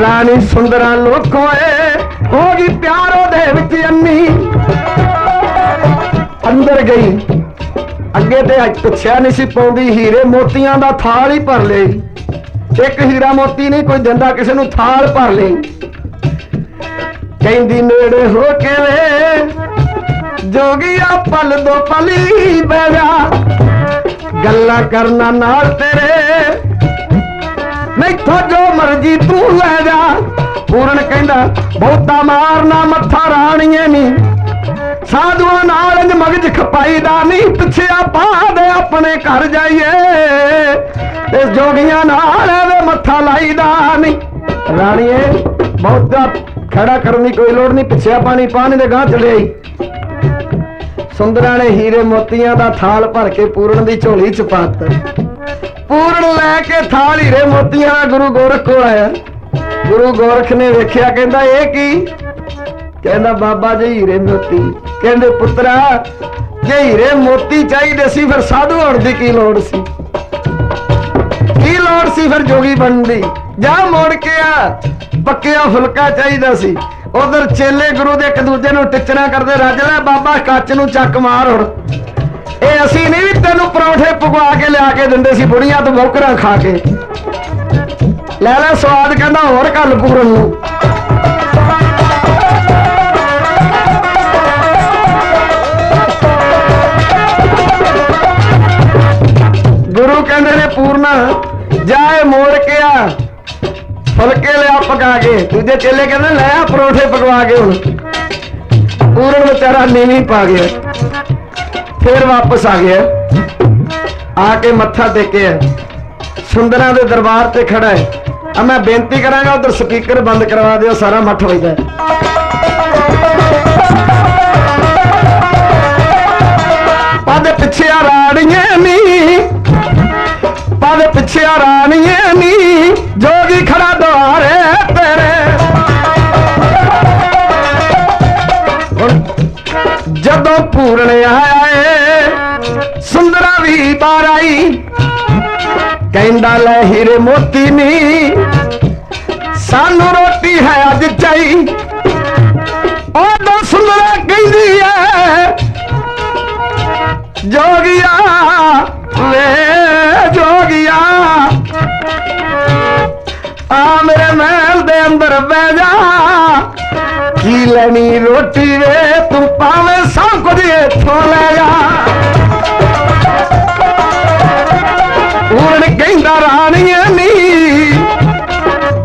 ਰਾਣੀ ਸੁੰਦਰਾਂ ਲੋਕੋਏ ਹੋ ਗਈ ਪਿਆਰ ਉਹਦੇ ਵਿੱਚ ਅੰਨੀ। ਅੰਦਰ ਗਈ। ਅੱਗੇ ਤੇ ਅੱਜ ਪੁੱਛਿਆ ਨਹੀਂ ਸੀ ਪਾਉਂਦੀ, ਹੀਰੇ ਮੋਤੀਆਂ ਦਾ ਥਾਲ ਹੀ ਭਰ ਲਈ ਇੱਕ ਹੀਰਾ ਮੋਤੀ ਨਹੀਂ, ਕੋਈ ਦਿੰਦਾ ਕਿਸੇ ਨੂੰ ਥਾਲ ਭਰ ਲਈ ਕਹਿੰਦੀ, ਨੇੜੇ ਹੋ ਕੇ ਵੇ। ਜੋਗੀਆ ਪਲ ਦੋ ਪਲੀ ਬਹਿ ਜਾ। ਗੱਲਾਂ ਕਰਨਾ ਨਾਲ ਤੇਰੇ। ਮੈਥੋਂ ਜੋ ਮਰਜ਼ੀ ਤੂੰ ਲੈ ਜਾ। ਪੂਰਨ ਕਹਿੰਦਾ, ਬਹੁਤਾ ਮਾਰਨਾ ਮੱਥਾ ਰਾਣੀਏ ਨੀ। ਸਾਧੂਆਂ ਨਾਲ ਇੰਜ ਮਗਜ ਖਪਾਈਦਾ ਨਹੀਂ ਪਿੱਛਿਆ ਪਾ ਦੇ ਆਪਣੇ ਘਰ ਜਾਈਏ। ਤੇ ਜੋਗੀਆਂ ਨਾਲ ਐਵੇਂ ਮੱਥਾ ਲਾਈਦਾ ਨਹੀਂ ਰਾਣੀਏ, ਬਹੁਤਾ ਖੜਾ ਕਰਨ ਦੀ ਕੋਈ ਲੋੜ ਨਹੀਂ ਪਿੱਛਿਆ ਪਾਣੀ ਪਾਣੀ ਦੇ ਗਾਂ ਚਲੇ ਆਈ। ਸੁੰਦਰਾਂ ਨੇ ਹੀਰੇ ਮੋਤੀਆਂ ਦਾ ਥਾਲ ਭਰ ਕੇ ਪੂਰਨ ਦੀ ਝੋਲੀ ਚ ਪਾਤਾ। ਪੂਰਨ ਲੈ ਕੇ ਥਾਲ ਹੀਰੇ ਮੋਤੀਆਂ ਗੁਰੂ ਗੋਰਖ ਕੋਲ ਆਇਆ। ਗੁਰੂ ਗੋਰਖ ਨੇ ਵੇਖਿਆ, ਕਹਿੰਦਾ, ਇਹ ਕੀ? ਕਹਿੰਦਾ, ਬਾਬਾ ਜੀ, ਹੀਰੇ ਮੋਤੀ। ਕਹਿੰਦੇ, ਪੁੱਤਰਾ, ਜੇ ਹੀਰੇ ਮੋਤੀ ਚਾਹੀਦੇ ਸੀ, ਫਿਰ ਸਾਧੂ ਹੋਣ ਦੀ ਕੀ ਲੋੜ ਸੀ? ਕੀ ਲੋੜ ਸੀ ਫਿਰ ਜੋਗੀ ਬਣਨ ਦੀ? ਜਾ ਮੋੜ ਕੇ ਆ, ਪੱਕਿਆ ਫੁਲਕਾ ਚਾਹੀਦਾ ਸੀ। ਉਧਰ ਚੇਲੇ ਗੁਰੂ ਦੇ ਇੱਕ ਦੂਜੇ ਨੂੰ ਟਿੱਚਣਾ ਕਰਦੇ, ਰੱਜ ਲੈ ਬਾਬਾ, ਕੱਚ ਨੂੰ ਚੱਕ ਮਾਰ ਹੁਣ। ਇਹ ਅਸੀਂ ਨਹੀਂ, ਤੈਨੂੰ ਪਰੌਂਠੇ ਪਕਵਾ ਕੇ ਲਿਆ ਕੇ ਦਿੰਦੇ ਸੀ ਬੁੜੀਆਂ ਤੋਂ ਬੌਕਰਾਂ ਖਾ ਕੇ। ਲੈ ਲੈ ਸਵਾਦ ਕਹਿੰਦਾ ਹੋਰ ਕੱਲ ਪੂਰਨ ਨੂੰ। ਗੁਰੂ ਕਹਿੰਦੇ ਨੇ ਪੂਰਨਾ, ਜਾਏ ਮੋੜ ਕੇ ਆ ਫੁਲਕੇ ਲਿਆ ਪਕਾ ਕੇ। ਦੂਜੇ ਚੇਲੇ ਕਹਿੰਦੇ, ਲੈ ਆ ਪਰੌਂਠੇ ਪਕਵਾ ਕੇ ਹੁਣ। ਪੂਰਨ ਵਿਚਾਰਾ ਨੀਵੀਂ ਪਾ ਗਿਆ। ਫੇਰ ਵਾਪਸ ਆ ਗਿਆ। ਆ ਕੇ ਮੱਥਾ ਟੇਕਿਆ ਸੁੰਦਰਾਂ ਦੇ ਦਰਬਾਰ ਤੇ ਖੜਾ ਹੈ। ਆ ਮੈਂ ਬੇਨਤੀ ਕਰਾਂਗਾ, ਉਧਰ ਸਪੀਕਰ ਬੰਦ ਕਰਵਾ ਦਿਓ, ਸਾਰਾ ਮੱਠ ਵੱਜਦਾ ਹੈ। ਪਦ ਪਿੱਛੇ ਆ ਰਾਣੀਏ ਨੀ, ਪਦ ਪਿੱਛੇ ਆ ਰਾਣੀਏ ਨੀ, ਜੋਗੀ ਖੜਾ ਦੁਆਰੇ ਤੇਰੇ। ਜਦੋਂ ਪੂਰਨ ਆਇਆ ਏ ਸੁੰਦਰਾ ਕਹਿੰਦਾ ਲੈ ਹੀਰੇ ਮੋਤੀ ਨੀ। ਸਾਨੂੰ ਰੋਟੀ ਹੈ ਅੱਜ ਚਾਈ। ਉਹ ਸੁੰਦਰਾ ਕਹਿੰਦੀ ਐ, ਜੋਗਿਆ, ਵੇ ਜੋਗਿਆ। ਆ ਮੇਰੇ ਮਹਿਲ ਦੇ ਅੰਦਰ ਬਹਿ ਜਾ। ਕੀ ਲੈਣੀ ਰੋਟੀ ਵੇ, ਤੂੰ ਪਾਵੇਂ ਸਭ ਕੁਝ ਇੱਥੋਂ ਲੈ ਜਾ। ਹੁਣ ਕਹਿੰਦਾ ਰਾਣੀਏ ਨੀ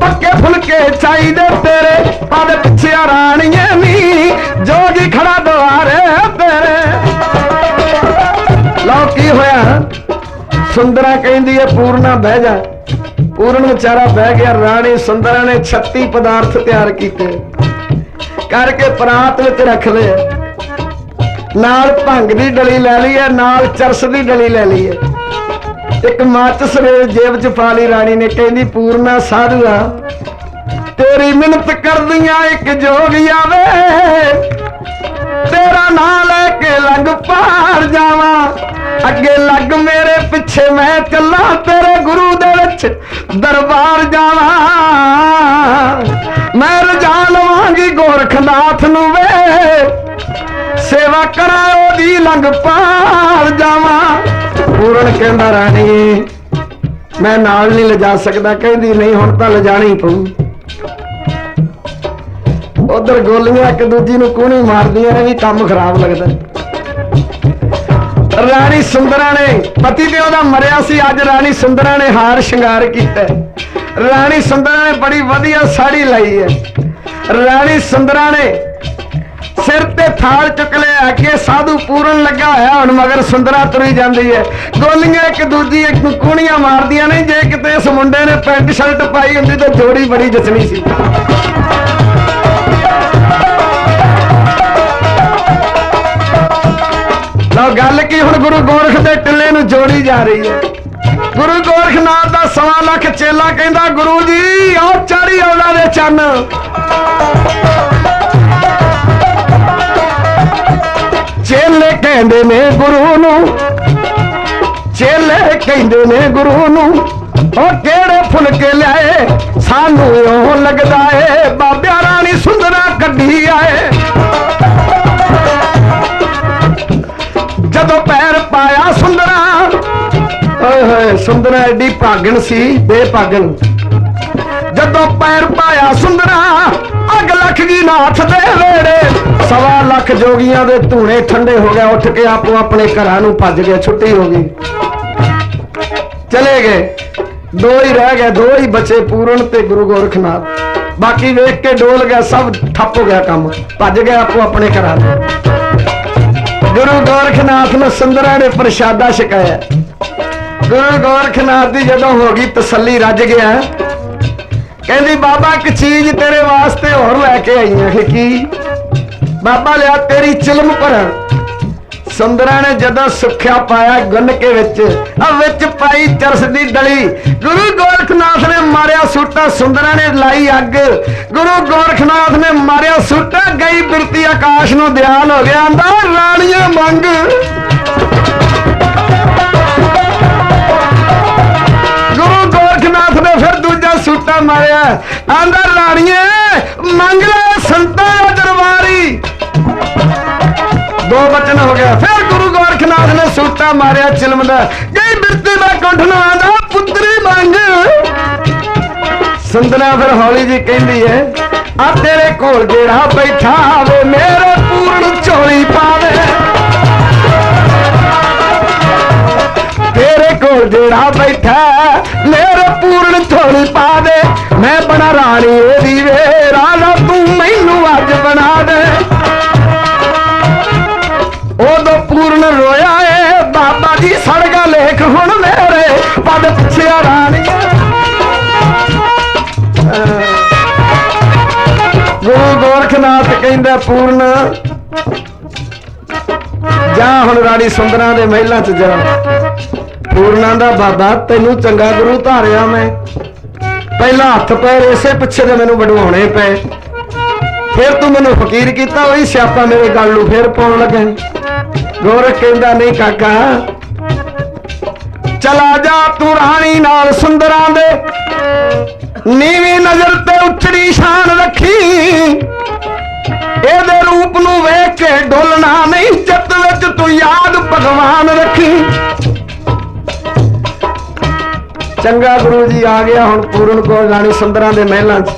ਪੱਕੇ ਫੁਲਕੇ ਚਾਹੀਦੇ ਤੇਰੇ ਪਦ ਪਿੱਛੇ ਰਾਣੀਏ ਨੀ ਜੋਗੀ ਖੜਾ ਦੁਆਰੇ ਤੇਰੇ ਲਓ ਕੀ ਹੋਇਆ ਸੁੰਦਰਾ ਕਹਿੰਦੀ ਹੈ ਪੂਰਨਾ ਬਹਿ ਜਾ ਪੂਰਨ ਵਿਚਾਰਾ ਬਹਿ ਗਿਆ ਰਾਣੀ ਸੁੰਦਰਾ ਨੇ 36 ਪਦਾਰਥ ਤਿਆਰ ਕੀਤੇ ਕਰਕੇ ਪਰਾਤ ਵਿੱਚ ਰੱਖ ਲਏ ਨਾਲ ਭੰਗ ਦੀ ਡਲੀ ਲੈ ਲਈ ਹੈ, ਨਾਲ ਚਰਸ ਦੀ ਡਲੀ ਲੈ ਲਈ ਹੈ। ਇੱਕ ਮਾਚਸ ਸਵੇਰ ਜੇਬ ਚ ਪਾ ਲਈ ਰਾਣੀ ਨੇ, ਕਹਿੰਦੀ, ਪੂਰਨਾ ਸਾਧੂਆ, ਤੇਰੀ ਮਿਹਨਤ ਕਰਦੀਆਂ ਇੱਕ ਜੋਗੀ ਆਵੇ। ਤੇਰਾ ਨਾਂ ਲੈ ਕੇ ਲੰਗ ਪਾਰ ਜਾਵਾਂ। ਅੱਗੇ ਲੱਗ ਮੇਰੇ ਪਿੱਛੇ ਮੈਂ ਚੱਲਾਂ, ਤੇਰੇ ਗੁਰੂ ਦੇ ਵਿੱਚ ਦਰਬਾਰ ਜਾਵਾਂ। ਮੈਂ ਰਜਾ ਲਵਾਂਗੀ ਗੋਰਖਨਾਥ ਨੂੰ ਵੇ। ਸੇਵਾ ਕਰਾਂ, ਉਹਦੀ ਲੰਗ ਪਾਰ ਜਾਵਾਂ। ਪੂਰਨ ਕਹਿੰਦਾ, ਰਾਣੀ, ਮੈਂ ਨਾਲ ਨਹੀਂ ਲਿਜਾ ਸਕਦਾ। ਕਹਿੰਦੀ, ਨਹੀਂ, ਹੁਣ ਤਾਂ ਲਿਜਾਣੀ ਪਊ। ਉਧਰ ਗੋਲੀਆਂ ਇੱਕ ਦੂਜੀ ਨੂੰ ਕੂਣੀ ਮਾਰਦੀਆਂ ਨੇ, ਵੀ ਕੰਮ ਖਰਾਬ ਲੱਗਦਾ। ਰਾਣੀ ਸੁੰਦਰਾ ਨੇ, ਪਤੀ ਤੇ ਉਹਦਾ ਮਰਿਆ ਸੀ, ਅੱਜ ਰਾਣੀ ਸੁੰਦਰਾ ਨੇ ਹਾਰ ਸ਼ਿੰਗਾਰ ਕੀਤਾ ਰਾਣੀ ਸੁੰਦਰਾ ਨੇ ਬੜੀ ਵਧੀਆ ਸਾੜੀ ਲਾਈ ਹੈ। ਰਾਣੀ ਸੁੰਦਰਾ ਨੇ ਸਿਰ ਤੇ ਥਾਲ ਚੁੱਕ ਲਿਆ ਕਿ ਸਾਧੂ ਪੂਰਨ ਲੱਗਾ ਹੋਇਆ ਹੁਣ ਮਗਰ ਸੁੰਦਰਾ ਤੁਰੀ ਜਾਂਦੀ ਹੈ ਗੋਲੀਆਂ ਇੱਕ ਦੂਜੀ, ਇੱਕ ਨੂੰ ਕੂਣੀਆਂ ਮਾਰਦੀਆਂ ਨੇ, ਜੇ ਕਿਤੇ ਇਸ ਮੁੰਡੇ ਨੇ ਪੈਂਟ ਸ਼ਰਟ ਪਾਈ ਹੁੰਦੀ ਤਾਂ ਜੋੜੀ ਬੜੀ ਜਚਣੀ ਸੀ। ਲਓ ਗੱਲ ਕੀ, ਹੁਣ ਗੁਰੂ ਗੋਰਖ ਦੇ ਟਿੱਲੇ ਨੂੰ ਜੋੜੀ ਜਾ ਰਹੀ ਹੈ ਗੁਰੂ ਗੋਰਖਨਾਥ ਦਾ ਸਵਾ ਲੱਖ ਚੇਲਾ ਕਹਿੰਦਾ, ਗੁਰੂ ਜੀ, ਆਓ ਚੜੀ ਆਉਣਾ ਦੇ ਚੰਨ। ਚੇਲੇ ਕਹਿੰਦੇ ਨੇ ਗੁਰੂ ਨੂੰ। ਚੇਲੇ ਕਹਿੰਦੇ ਨੇ ਗੁਰੂ ਨੂੰ। ਉਹ ਕਿਹੜੇ ਫੁਲਕੇ ਲਿਆਏ? ਸਾਨੂੰ ਉਹ ਲੱਗਦਾ ਏ, ਬਾਬਿਆਂ ਰਾਣੀ ਸੁੰਦਰਾ ਕੱਢੀ ਆਏ। ਜਦੋਂ ਪੈਰ ਪਾਇਆ ਸੁੰਦਰਾ, ਓਏ ਹੋਏ, ਸੁੰਦਰਾ ਐਡੀ ਭਾਗਣ ਸੀ, ਬੇਭਾਗਣ। ਜਦੋਂ ਪੈਰ ਪਾਇਆ ਸੁੰਦਰਾ ਅੱਗ ਲੱਖ ਗਈ ਨਾਥ ਦੇ ਵੇੜੇ ਸਵਾ ਲੱਖ ਜੋਗੀਆਂ ਦੇ ਧੂਣੇ ਠੰਡੇ ਹੋ ਗਿਆ ਉੱਠ ਕੇ ਆਪੋ ਆਪਣੇ ਘਰਾਂ ਨੂੰ ਭੱਜ ਗਏ, ਛੁੱਟੀ ਹੋ ਗਈ। ਚਲੇ ਗਏ। ਦੋ ਹੀ ਰਹਿ ਗਏ, ਦੋ ਹੀ ਬਚੇ ਪੂਰਨ ਤੇ ਗੁਰੂ ਗੋਰਖਨਾਥ। ਬਾਕੀ ਵੇਖ ਕੇ ਡੋਲ ਗਿਆ, ਸਭ ਠੱਪ ਹੋ ਗਿਆ ਕੰਮ। ਭੱਜ ਗਏ ਆਪੋ ਆਪਣੇ ਘਰਾਂ ਨੂੰ ਗੁਰੂ ਗੋਰਖਨਾਥ ਨੂੰ ਸੁੰਦਰਾਂ ਨੇ ਪ੍ਰਸ਼ਾਦਾ ਛਕਾਇਆ। ਗੁਰੂ ਗੋਰਖਨਾਥ ਦੀ ਜਦੋਂ ਹੋ ਗਈ ਤਸੱਲੀ, ਰੱਜ ਗਿਆ। ਕਹਿੰਦੀ, ਬਾਬਾ, ਇੱਕ ਚੀਜ਼ ਤੇਰੇ ਵਾਸਤੇ ਹੋਰ ਲੈ ਕੇ ਆਈ ਹਾਂ ਕੀ? ਬਾਬਾ, ਲਿਆ ਤੇਰੀ ਚਿਲਮ ਭਰਨ ਸੁੰਦਰਾ ਨੇ ਜਦੋਂ ਸੁੱਖਿਆ ਪਾਇਆ ਗੁੰਨ ਕੇ ਵਿੱਚ ਆ ਵਿੱਚ ਪਾਈ ਚਰਸ ਦੀ ਡਲੀ। ਗੁਰੂ ਗੋਰਖਨਾਥ ਨੇ ਮਾਰਿਆ ਸੂਟਾ, ਸੁੰਦਰਾਂ ਨੇ ਲਾਈ ਅੱਗ। ਗੁਰੂ ਗੋਰਖਨਾਥ ਨੇ ਮਾਰਿਆ ਸੂਟਾ, ਗਈ ਬਿਰਤੀ ਆਕਾਸ਼ ਨੂੰ ਧਿਆਨ ਹੋ ਗਿਆ। ਆਂਦਾ ਰਾਣੀਆਂ ਮੰਗ। ਦੂਜਾ ਮਾਰਿਆ। ਆਂਦਾ, ਰਾਣੀਏ, ਮੰਗ ਲੈ ਸੰਤਾਂ ਦਾ ਦਰਬਾਰੀ। ਦੋ ਬਚਨ ਹੋ ਗਿਆ। ਫਿਰ ਗੁਰੂ ਗੋਰਖਨਾਥ ਨੇ ਸੂਟਾ ਮਾਰਿਆ ਚਿਲਮ ਦਾ। ਗਈ ਬਿਰਤੀ ਦਾ ਕੰਠ ਨੂੰ ਆਂਦਾ ਪੁੱਤਰੀ ਮੰਗ। ਸੁੰਦਰਾ ਫਿਰ ਹੌਲੀ ਜੀ ਕਹਿੰਦੀ ਏ, ਆ ਤੇਰੇ ਕੋਲ ਜਿਹੜਾ ਬੈਠਾ ਵੇ ਮੇਰੇ ਜਿਹੜਾ ਬੈਠਾ ਮੇਰੇ ਪੂਰਨ ਥੋੜੀ ਪਾ ਦੇ। ਮੈਂ ਬਣਾ ਰਾਣੀ ਇਹਦੀ ਵੇ ਰਾਣਾ ਤੂੰ ਮੈਨੂੰ ਅੱਜ ਬਣਾ ਦੇ। ਉਦੋਂ ਪੂਰਨ ਰੋਇਆ ਏ, ਬਾਬਾ ਜੀ ਸੜਗਾ ਲੇਖ ਹੁਣ ਮੇਰੇ ਪਦ ਪੁੱਛਿਆ ਰਾਣੀਆਂ ਗੁਰੂ ਗੋਰਖਨਾਥ ਕਹਿੰਦਾ ਪੂਰਨ, ਜਾਂ ਹੁਣ ਰਾਣੀ ਸੁੰਦਰਾਂ ਦੇ ਮਹਿਲਾਂ 'ਚ ਜਾ। ਪੂਰਨਾਂ ਦਾ ਬਾਬਾ, ਤੈਨੂੰ ਚੰਗਾ ਗੁਰੂ ਧਾਰਿਆ ਮੈਂ। ਪਹਿਲਾਂ ਹੱਥ ਪੈਰ ਇਸੇ ਪਿੱਛੇ ਦੇ ਮੈਨੂੰ ਵਡਵਾਉਣੇ ਪਏ। ਫਿਰ ਤੂੰ ਮੈਨੂੰ ਫਕੀਰ ਕੀਤਾ, ਉਹੀ ਸਿਆਪਾ ਮੇਰੇ ਗੱਲ ਨੂੰ ਫਿਰ ਪਾਉਣ ਲੱਗਾ। ਗੋਰਖ ਕਹਿੰਦਾ, ਨਹੀਂ ਕਾਕਾ, ਚਲਾ ਜਾ ਤੂੰ ਰਾਣੀ ਨਾਲ ਸੁੰਦਰਾਂ ਦੇ। ਨੀਵੀਂ ਨਜ਼ਰ ਤੇ ਉੱਚੜੀ ਸ਼ਾਨ ਰੱਖੀ। ਇਹਦੇ ਰੂਪ ਨੂੰ ਵੇਖ ਕੇ ਡੋਲਣਾ ਨਹੀਂ, ਚਿੱਤ ਵਿੱਚ ਤੂੰ ਯਾਦ ਭਗਵਾਨ ਰੱਖੀ। ਚੰਗਾ ਗੁਰੂ ਜੀ ਆ ਗਿਆ ਹੁਣ ਪੂਰਨ ਕੋਲ ਰਾਣੀ ਸੁੰਦਰਾਂ ਦੇ ਮਹਿਲਾਂ 'ਚ।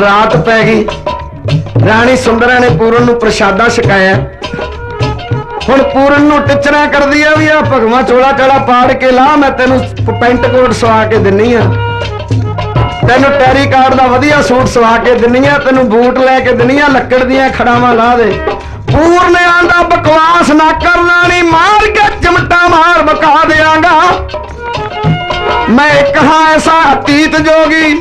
ਰਾਤ ਪੈ ਗਈ। ਰਾਣੀ ਸੁੰਦਰਾਂ ਨੇ ਪੂਰਨ ਨੂੰ ਪ੍ਰਸ਼ਾਦਾ ਛਕਾਇਆ। ਹੁਣ ਪੂਰਨ ਨੂੰ ਟਿਚਣਾ ਕਰਦੀ ਆ ਵੀ ਆ ਭਗਵਾ ਚੋਲਾ ਚਾਲਾ ਪਾੜ ਕੇ ਲਾ, ਮੈਂ ਤੈਨੂੰ ਪੈਂਟ ਕੋਟ ਸਵਾ ਕੇ ਦਿੰਨੀ ਆ। ਤੈਨੂੰ ਟੈਰੀ ਕਾਰਡ ਦਾ ਵਧੀਆ ਸੂਟ ਸਵਾ ਕੇ ਦਿੰਨੀ ਆ, ਤੈਨੂੰ ਬੂਟ ਲੈ ਕੇ ਦਿੰਨੀ ਆ, ਲੱਕੜ ਦੀਆਂ ਖੜਾਵਾਂ ਲਾ ਦੇ। ਪੂਰਨ ਦਾ ਬਕਵਾਸ ਨਾ ਕਰਨਾ ਨਹੀਂ ਮਾਰ ਕੇ ਚਮਟਾ ਮਾਰ ਬਕਾ ਦਿਆਂਗਾ। ਮੈਂ ਇੱਕ ਹਾਂ ਐਸਾ ਅਤੀਤ ਜੋਗੀ,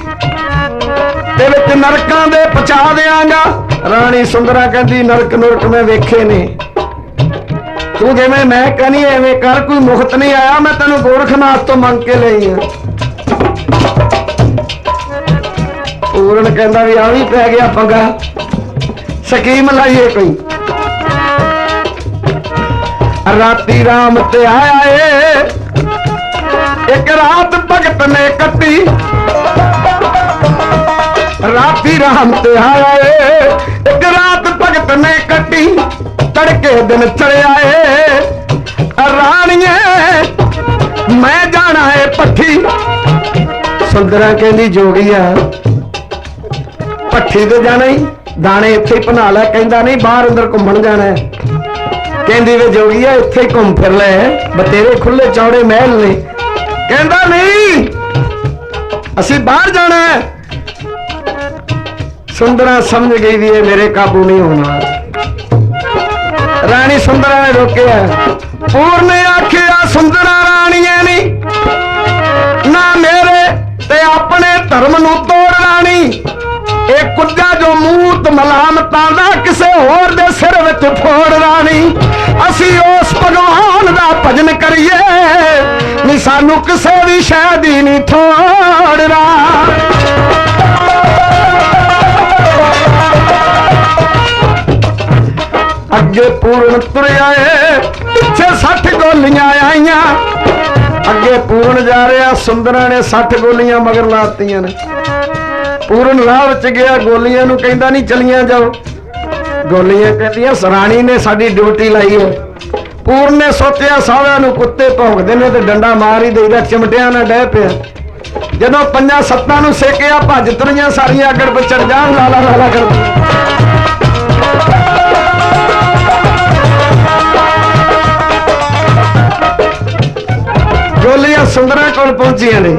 ਤੇ ਵਿੱਚ ਨਰਕਾਂ ਦੇ ਪਚਾ ਦਿਆਂਗਾ। ਰਾਣੀ ਸੁੰਦਰਾ ਕਹਿੰਦੀ, ਨਰਕ ਨਰਕ ਮੈਂ ਵੇਖੇ ਨੇ। ਤੂੰ ਜਿਵੇਂ ਮੈਂ ਕਹਨੀ ਐਵੇਂ ਕਰ, ਕੋਈ ਮੁਖਤ ਨਹੀਂ ਆਇਆ, ਮੈਂ ਤੈਨੂੰ ਗੋਰਖਨਾਥ ਤੋਂ ਮੰਗ ਕੇ ਲਈ ਆ। ਪੂਰਨ ਕਹਿੰਦਾ ਵੀ ਆ ਵੀ ਪੈ ਗਿਆ ਪੰਗਾ, ਸਕੀਮ ਲਾਈਏ ਕੋਈ। ਰਾਤੀ ਰਾਮ ਤੇ ਆਇਆ ਏ ਇੱਕ ਰਾਤ ਭਗਤ ਨੇ ਕੱਟੀ ਰਾਤੀ ਰਾਮ ਤੇ ਆਇਆ ਏ ਇੱਕ ਰਾਤ ਭਗਤ ਨੇ ਕੱਟੀ ਤੜਕੇ ਦਿਨ ਚੜਿਆ ਏ ਰਾਣੀਏ ਮੈਂ ਜਾਣਾ ਏ ਪੱਠੀ ਸੁੰਦਰਾ ਕਹਿੰਦੀ ਜੋਗੀਆ ਪੱਠੀ ਤੇ ਜਾਣਾ ਹੀ ਦਾਣੇ ਇੱਥੇ ਹੀ ਬਣਾ ਲੈ ਕਹਿੰਦਾ ਨਹੀਂ ਬਾਹਰ ਅੰਦਰ ਘੁੰਮਣ ਜਾਣਾ ਹੈ ਕਹਿੰਦੀ ਵੇ ਜੋਗੀਆ, ਇੱਥੇ ਘੁੰਮ ਫਿਰ ਲੈ ਬਤੇਰੇ ਖੁੱਲੇ ਚੌੜੇ ਮਹਿਲ ਨੇ। ਕਹਿੰਦਾ ਨਹੀਂ, ਅਸੀਂ ਬਾਹਰ ਜਾਣਾ ਹੈ। ਸੁੰਦਰਾ ਸਮਝ ਗਈ ਵੀ ਇਹ ਮੇਰੇ ਕਾਬੂ ਨਹੀਂ ਹੋਣਾ। ਰਾਣੀ ਸੁੰਦਰਾ ਨੇ ਰੋਕਿਆ। ਪੂਰਨੇ ਨੇ ਆਖਿਆ, ਸੁੰਦਰਾ ਰਾਣੀਏ ਨਹੀਂ ਨਾ ਮੇਰੇ ਤੇ ਆਪਣੇ ਧਰਮ ਨੂੰ ਤੋੜ ਰਾਣੀ। ਇਹ ਕੁੱਜਾ ਜੋ ਮੂਤ ਮਲਾਮਤਾਂ ਦਾ ਕਿਸੇ ਹੋਰ ਦੇ ਸਿਰ ਵਿੱਚ ਫੋੜ ਰਾਣੀ। ਅਸੀਂ ਉਸ ਭਗਵਾਨ ਦਾ ਭਜਨ ਕਰੀਏ। ਨਹੀਂ ਸਾਨੂੰ ਕਿਸੇ ਦੀ ਸ਼ੈ ਦੀ ਨਹੀਂ ਥੋੜਨਾ ਅੱਗੇ ਪੂਰਨ ਤੁਰਿਆ ਏ, ਪਿੱਛੇ 60 ਗੋਲੀਆਂ ਆਈਆਂ। ਅੱਗੇ ਪੂਰਨ ਜਾ ਰਿਹਾ, ਸੁੰਦਰਾਂ ਨੇ 60 ਗੋਲੀਆਂ ਮਗਰ ਲਾਤੀਆਂ ਨੇ। ਪੂਰਨ ਰਾਹ ਵਿੱਚ ਗਿਆ, ਗੋਲੀਆਂ ਨੂੰ ਕਹਿੰਦਾ ਨਹੀਂ ਚਲੀਆਂ ਜਾਓ। ਗੋਲੀਆਂ ਕਹਿੰਦੀਆਂ, ਸਰਾਣੀ ਨੇ ਸਾਡੀ ਡਿਊਟੀ ਲਾਈ ਹੈ ਪੂਰਨ ਨੇ ਸੋਚਿਆ ਸਾਰਿਆਂ ਨੂੰ ਕੁੱਤੇ ਭੌਂਕਦੇ ਨੇ ਤੇ ਡੰਡਾ ਮਾਰ ਹੀ ਦੇਈਦਾ, ਚਿਮਟਿਆਂ ਨਾਲ ਡਹਿ ਪਿਆ। ਜਦੋਂ ਪੰਜਾਂ ਸੱਤਾਂ ਨੂੰ ਸੇਕਿਆ, ਭੱਜ ਤੁਰੀਆਂ ਸਾਰੀਆਂ ਅੱਗੜ ਪਿਛੜ ਜਾਣ, ਲਾਲਾ ਲਾਲਾ ਕਰਦੀ ਗੋਲੀਆਂ ਸੁੰਦਰਾਂ ਕੋਲ ਪਹੁੰਚੀਆਂ ਨੇ।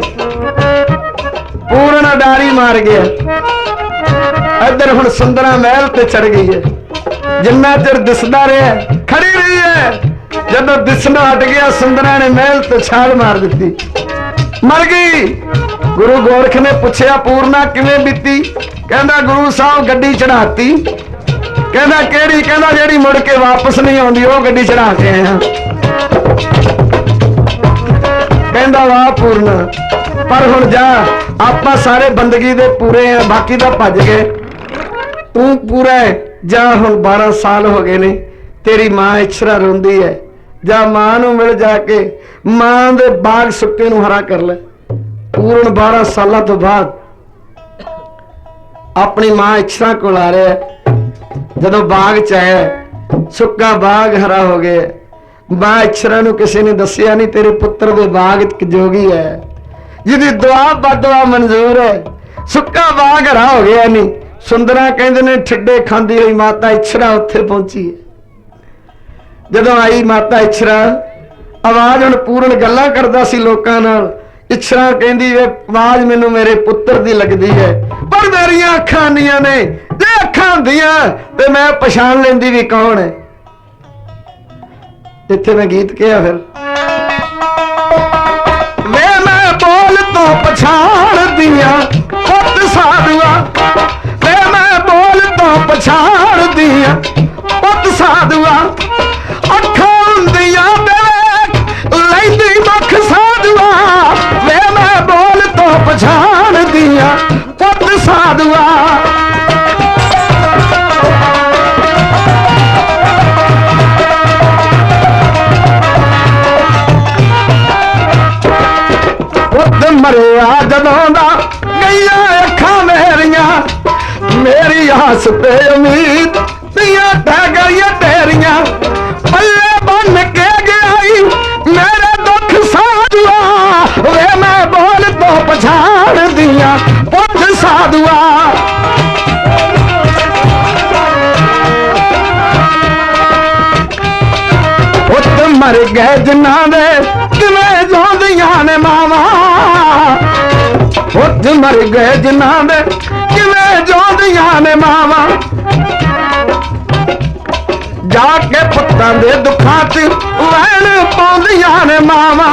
ਪੂਰਨ ਅਡਾਰੀ ਮਾਰ ਗਿਆ। ਇੱਧਰ ਹੁਣ ਸੁੰਦਰਾਂ ਮਹਿਲ ਤੇ ਚੜ ਗਈ ਹੈ। ਜਿੰਨਾ ਚਿਰ ਦਿਸਦਾ ਰਿਹਾ, ਖੜੀ ਰਹੀ ਹੈ ਜਦੋਂ ਦਿਸਣਾ ਹਟ ਗਿਆ, ਸੁੰਦਰਾਂ ਨੇ ਮਹਿਲ ਤੋਂ ਛਾਲ ਮਾਰ ਦਿੱਤੀ। ਮਰ ਗਈ। ਗੁਰੂ ਗੋਰਖ ਨੇ ਪੁੱਛਿਆ, ਪੂਰਨਾ ਕਿਵੇਂ ਬੀਤੀ? ਕਹਿੰਦਾ, ਗੁਰੂ ਸਾਹਿਬ ਗੱਡੀ ਚੜਾਤੀ ਕਹਿੰਦਾ, ਕਿਹੜੀ? ਕਹਿੰਦਾ, ਜਿਹੜੀ ਮੁੜ ਕੇ ਵਾਪਸ ਨਹੀਂ ਆਉਂਦੀ, ਉਹ ਗੱਡੀ ਚੜਾ ਕੇ ਆਇਆ। ਕਹਿੰਦਾ, ਵਾਹ ਪੂਰਨਾ, ਪਰ ਹੁਣ ਜਾ, ਆਪਾਂ ਸਾਰੇ ਬੰਦਗੀ ਦੇ ਪੂਰੇ ਆ, ਬਾਕੀ ਤਾਂ ਭੱਜ ਗਏ। ਤੂੰ ਪੂਰਾ ਹੈ। ਜਾਂ ਹੁਣ 12 ਸਾਲ ਹੋ ਗਏ ਨੇ, ਤੇਰੀ ਮਾਂ ਇਛਰਾ ਰੋਂਦੀ ਹੈ ਜਾਂ ਮਾਂ ਨੂੰ ਮਿਲ ਜਾ ਕੇ ਮਾਂ ਦੇ ਬਾਗ ਸੁੱਕੇ ਨੂੰ ਹਰਾ ਕਰ ਲੈ। ਪੂਰਨ 12 ਸਾਲਾਂ ਤੋਂ ਬਾਅਦ ਆਪਣੀ ਮਾਂ ਇਛਰਾ ਕੋਲ ਆ ਰਿਹਾ ਜਦੋਂ ਬਾਗ ਚ ਆਇਆ, ਸੁੱਕਾ ਬਾਗ ਹਰਾ ਹੋ ਗਿਆ ਮਾਂ ਇਛਰਾ ਨੂੰ ਕਿਸੇ ਨੇ ਦੱਸਿਆ ਨਹੀਂ ਤੇਰੇ ਪੁੱਤਰ ਦੇ ਬਾਗ ਜੋਗੀ ਹੈ ਜਿਹਦੀ ਦੁਆ ਬਦਵਾ ਮਨਜ਼ੂਰ ਹੈ ਸੁੱਕਾ ਬਾਗ ਹਰਾ ਹੋ ਗਿਆ ਨਹੀਂ ਸੁੰਦਰਾ ਕਹਿੰਦੇ ਨੇ, ਠੱਡੇ ਖਾਂਦੀ ਹੋਈ ਮਾਤਾ ਇਛਰਾ ਉੱਥੇ ਪਹੁੰਚੀ ਹੈ। ਜਦੋਂ ਆਈ ਮਾਤਾ ਇਛਰਾ, ਆਵਾਜ਼ ਹੁਣ ਪੂਰਨ ਗੱਲਾਂ ਕਰਦਾ ਸੀ ਲੋਕਾਂ ਨਾਲ। ਇਛਰਾ ਕਹਿੰਦੀ ਵੇ, ਆਵਾਜ਼ ਮੈਨੂੰ ਮੇਰੇ ਪੁੱਤਰ ਦੀ ਲੱਗਦੀ ਹੈ। ਪਰ ਮੇਰੀਆਂ ਅੱਖਾਂ ਨੀਆਂ ਨੇ, ਜੇ ਅੱਖਾਂ ਹੁੰਦੀਆਂ, ਤੇ ਮੈਂ ਪਛਾਣ ਲੈਂਦੀ ਵੀ ਕੌਣ ਹੈ। ਇੱਥੇ ਮੈਂ ਗੀਤ ਕਿਹਾ ਫਿਰ। ਵੇ ਮੈਂ ਬੋਲ ਤੋਂ ਪਛਾਣਦੀਆਂ ਪੁੱਤ ਸਾਧੂਆ ਵੇ ਮੈਂ ਬੋਲ ਤੋਂ ਪੁੱਤ ਸਾਧੂਆ ਜਿਨ੍ਹਾਂ ਦੇ ਕਿਵੇਂ ਜਿਉਂਦੀਆਂ ਨੇ ਮਾਵਾਂ ਪੁੱਤ ਮਰ ਗਏ ਜਿਨ੍ਹਾਂ ਦੇ ਕਿਵੇਂ ਜਿਉਂਦੀਆਂ ਨੇ ਮਾਵਾਂ। ਜਾ ਕੇ ਪੁੱਤਾਂ ਦੇ ਦੁੱਖਾਂ 'ਚ ਵਹਿਣ ਪਾਉਂਦੀਆਂ ਨੇ ਮਾਵਾਂ।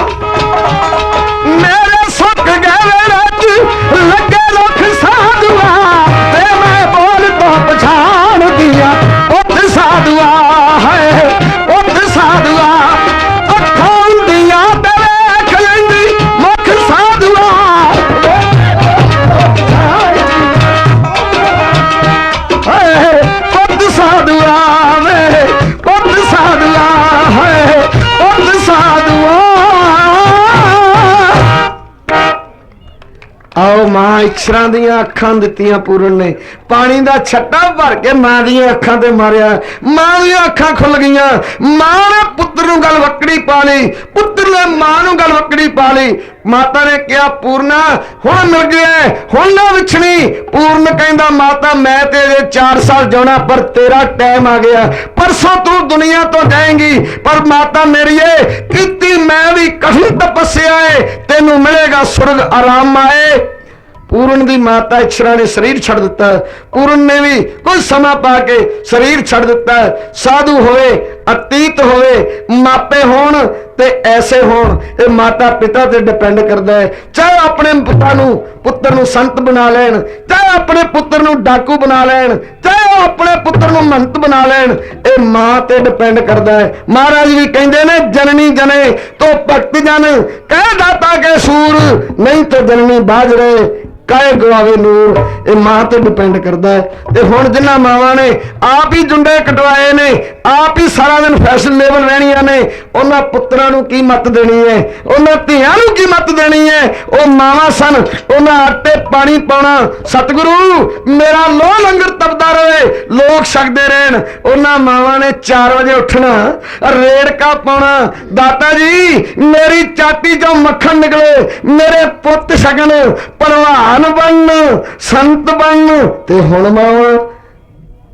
ਆਓ ਦੀਆਂ ਅੱਖਾਂ ਦਿੱਤੀਆਂ ਪੂਰਨ ਨੇ। ਪਾਣੀ ਦਾ ਛੱਟਾ ਭਰ ਕੇ ਮਾਂ ਦੀਆਂ ਅੱਖਾਂ ਤੇ ਮਾਰਿਆ। ਮਾਂ ਦੀਆਂ ਅੱਖਾਂ ਖੁੱਲ ਗਈਆਂ। ਮਾਂ ਨੇ ਪੁੱਤਰ ਨੂੰ ਗਲ ਵੱਕੜੀ ਪਾ ਲਈ। ਪੁੱਤਰ ਨੇ ਮਾਂ ਨੂੰ ਗਲ ਵੱਕੜੀ ਪਾ ਲਈ। ਮਾਤਾ ਨੇ ਕਿਹਾ, ਪੂਰਨਾ, ਹੁਣ ਮਿਲ ਗਿਆ ਹੁਣ ਨਾ ਵਿਛਣੀ ਪੂਰਨ ਕਹਿੰਦਾ, ਮਾਤਾ, ਮੈਂ ਤੇਰੇ ਅਜੇ 4 ਸਾਲ ਜਾਣਾ ਪਰ ਤੇਰਾ ਟਾਈਮ ਆ ਗਿਆ। ਪਰਸੋਂ ਤੂੰ ਦੁਨੀਆ ਤੋਂ ਜਾਏਂਗੀ, ਪਰ ਮਾਤਾ ਮੇਰੀਏ ਕੀਤੀ ਮੈਂ ਵੀ ਕਠਿਨ ਤਪੱਸਿਆ ਏ। ਤੈਨੂੰ ਮਿਲੇਗਾ ਸੁਰਗ, ਆਰਾਮ ਆਏ। ਪੂਰਨ ਦੀ ਮਾਤਾ ਇਛਰਾ ਨੇ ਸਰੀਰ ਛੱਡ ਦਿੱਤਾ। ਪੂਰਨ ਨੇ ਵੀ ਕੁਝ ਸਮਾਂ ਪਾ ਕੇ ਸਰੀਰ ਛੱਡ ਦਿੱਤਾ। ਸਾਧੂ ਹੋਵੇ, ਅਤੀਤ ਹੋਵੇ, ਮਾਪੇ ਹੋਣ ਤੇ ਐਸੇ ਹੋਣ, ਇਹ ਮਾਤਾ ਪਿਤਾ ਤੇ ਡਿਪੈਂਡ ਕਰਦਾ ਹੈ। ਚਾਹੇ ਆਪਣੇ ਪਿਤਾ ਨੂੰ ਪੁੱਤਰ ਨੂੰ ਸੰਤ ਬਣਾ ਲੈਣ, ਚਾਹੇ ਆਪਣੇ ਪੁੱਤਰ ਨੂੰ ਡਾਕੂ ਬਣਾ ਲੈਣ, ਚਾਹੇ ਉਹ ਆਪਣੇ ਪੁੱਤਰ ਨੂੰ ਮੰਤ ਬਣਾ ਲੈਣ, ਇਹ ਮਾਂ ਤੇ ਡਿਪੈਂਡ ਕਰਦਾ ਹੈ। ਮਹਾਰਾਜ ਵੀ ਕਹਿੰਦੇ ਨੇ, ਜਨਨੀ ਜਨੇ, ਤੋ ਭਗਤ ਜਨ, ਕਹਿ ਦਾਤਾ ਕੇ ਸੂਰ, ਨਹੀਂ ਤੇ ਜਨਨੀ ਬਾਜ ਰਹੇ। ਕਾਹੇ ਗਵਾਵੇ ਨੂਰ? ਇਹ ਮਾਂ ਤੇ ਡਿਪੈਂਡ ਕਰਦਾ ਹੈ। ਤੇ ਹੁਣ ਜਿਨ੍ਹਾਂ ਮਾਵਾਂ ਨੇ, ਆਪ ਹੀ ਜੁੰਡੇ ਕਟਵਾਏ ਨੇ, ਆਪ ਹੀ ਸਾਰਾ ਦਿਨ ਫੈਸ਼ਨੇਬਲ ਰਹਿਣੀਆਂ ਨੇ, ਉਹਨਾਂ ਪੁੱਤਰਾਂ ਨੂੰ ਕੀ ਮੱਤ ਦੇਣੀ ਹੈ? ਉਹਨਾਂ ਧੀਆਂ ਨੂੰ ਕੀ ਮੱਤ ਦੇਣੀ ਹੈ? ਉਹ ਮਾਵਾਂ ਸਨ, ਉਹਨਾਂ ਆਟੇ ਪਾਣੀ ਪਾਉਣਾ। ਸਤਿਗੁਰੂ, ਮੇਰਾ ਲੋਹ ਲੰਗਰ ਤਪਦਾ ਰਹੇ, ਲੋਕ ਛਕਦੇ ਰਹਿਣ। ਉਹਨਾਂ ਮਾਵਾਂ ਨੇ 4 ਵਜੇ ਉੱਠਣਾ, ਰੇੜਕਾ ਪਾਉਣਾ। ਦਾਤਾ ਜੀ, ਮੇਰੀ ਚਾਟੀ ਚੋਂ ਮੱਖਣ ਨਿਕਲੇ, ਮੇਰੇ ਪੁੱਤ ਛਕਣ ਭਲਵਾਨ ਬਣਨ, ਸੰਤ ਬਣਨ। ਤੇ ਹੁਣ ਮਾਵਾਂ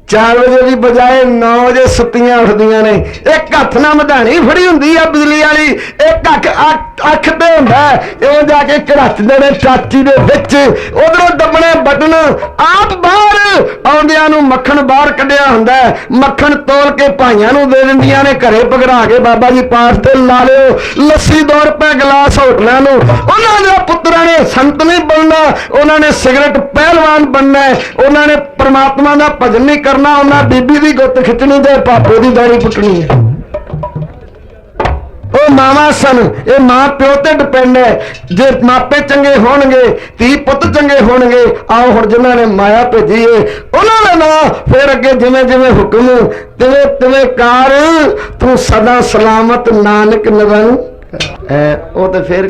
4 ਵਜੇ ਦੀ ਬਜਾਏ 9 ਵਜੇ ਸੁੱਤੀਆਂ ਉੱਠਦੀਆਂ ਨੇ। ਇੱਕ ਹੱਥ ਨਾਲ ਮਧਾਣੀ ਫੜੀ ਹੁੰਦੀ ਆ ਬਿਜਲੀ ਵਾਲੀ, ਇੱਕ ਅੱਖ ਅੱਖ- ਤੇ ਹੁੰਦਾ ਇਹ ਜਾ ਕੇ ਘੜੱਚਦੇ ਨੇ, ਚਾਚੀ ਦੇ ਵਿੱਚ। ਉਧਰੋਂ ਦੱਬਣੇ ਬਟਨ ਆਪ ਬਾਹਰ ਆਉਂਦਿਆਂ ਨੂੰ ਮੱਖਣ ਬਾਹਰ ਕੱਢਿਆ ਹੁੰਦਾ ਮੱਖਣ ਤੋਲ ਕੇ ਭਾਈਆਂ ਨੂੰ ਦੇ ਦਿੰਦੀਆਂ ਨੇ, ਘਰੇ ਪਗੜਾ ਕੇ ਬਾਬਾ ਜੀ ਪਾਠ ਤੇ ਲਾ ਲਿਓ। ਲੱਸੀ 2 ਰੁਪਏ ਗਲਾਸ ਹੋਟਲਾਂ ਨੂੰ। ਉਹਨਾਂ ਦੇ ਪੁੱਤਰਾਂ ਨੇ ਸੰਤ ਨਹੀਂ ਬਣਨਾ, ਉਹਨਾਂ ਨੇ ਸਿਗਰਟ ਪਹਿਲਵਾਨ ਬਣਨਾ ਉਹਨਾਂ ਨੇ ਪ੍ਰਮਾਤਮਾ ਦਾ ਭਜਨ ਨਹੀਂ ਕਰਨਾ, ਉਹਨਾਂ ਬੀਬੀ ਦੀ ਗੁੱਤ ਖਿੱਚਣੀ ਤੇ ਪਾਪੇ ਦੀ ਦਾੜੀ ਪੁੱਟਣੀ ਹੈ। ਉਹ ਮਾਵਾ ਸਨ, ਇਹ ਮਾਂ ਪਿਓ ਤੇ ਡਿਪੈਂਡ ਹੈ। ਜੇ ਮਾਪੇ ਚੰਗੇ ਹੋਣਗੇ, ਧੀ ਪੁੱਤ ਚੰਗੇ ਹੋਣਗੇ, ਆਓ ਹੁਣ ਜਿਨ੍ਹਾਂ ਨੇ ਮਾਇਆ ਭੇਜੀ ਏ, ਉਹਨਾਂ ਦਾ ਨਾਂ ਫਿਰ ਅੱਗੇ ਜਿਵੇਂ ਜਿਵੇਂ ਹੁਕਮ, ਤਿਵੇਂ ਤਿਵੇਂ ਕਾਰ, ਤੂੰ ਸਦਾ ਸਲਾਮਤ ਨਾਨਕ ਨਰਨ ਐ ਉਹ ਤੇ ਫਿਰ